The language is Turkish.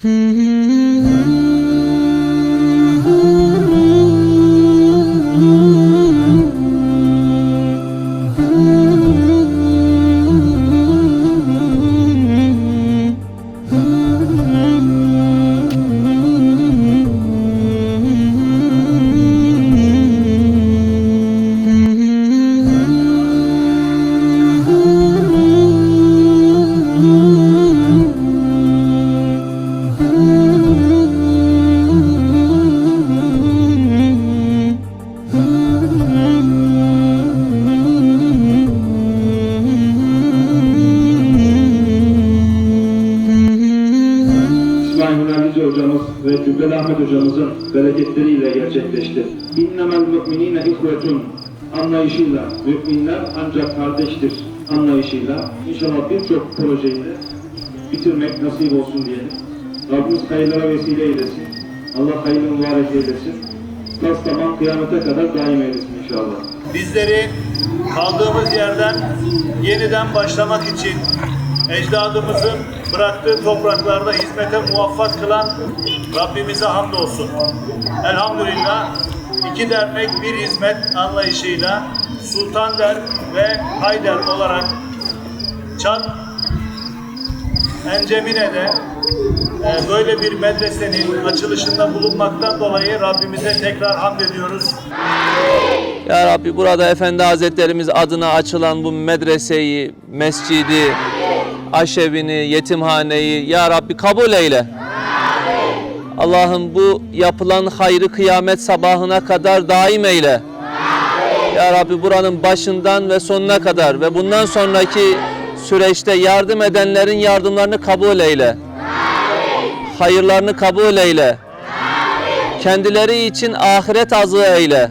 Hmm. İsmail Münerlici hocamız ve Cübbeli Ahmet hocamızın bereketleriyle gerçekleşti. İnnemel müminine ihvetun anlayışıyla müminler ancak kardeştir anlayışıyla inşallah birçok projeyi de bitirmek nasip olsun diyelim. Rabbimiz hayırlara vesile eylesin. Allah hayırlı mübarek eylesin. Tas tamam kıyamete kadar daim eylesin inşallah. bizleri kaldığımız yerden yeniden başlamak için ecdadımızın bıraktığı topraklarda hizmete muvaffak kılan Rabbimize hamdolsun. Elhamdülillah iki dernek bir hizmet anlayışıyla Sultander ve Hayder olarak Çat Encemine'de e, böyle bir medresenin açılışında bulunmaktan dolayı Rabbimize tekrar hamd ediyoruz. Ya Rabbi burada Efendi Hazretlerimiz adına açılan bu medreseyi, mescidi, aşevini, yetimhaneyi Ya Rabbi kabul eyle. Allah'ım bu yapılan hayrı kıyamet sabahına kadar daim eyle. Ya Rabbi buranın başından ve sonuna kadar ve bundan sonraki süreçte yardım edenlerin yardımlarını kabul eyle. Hayırlarını kabul eyle. Kendileri için ahiret azığı eyle.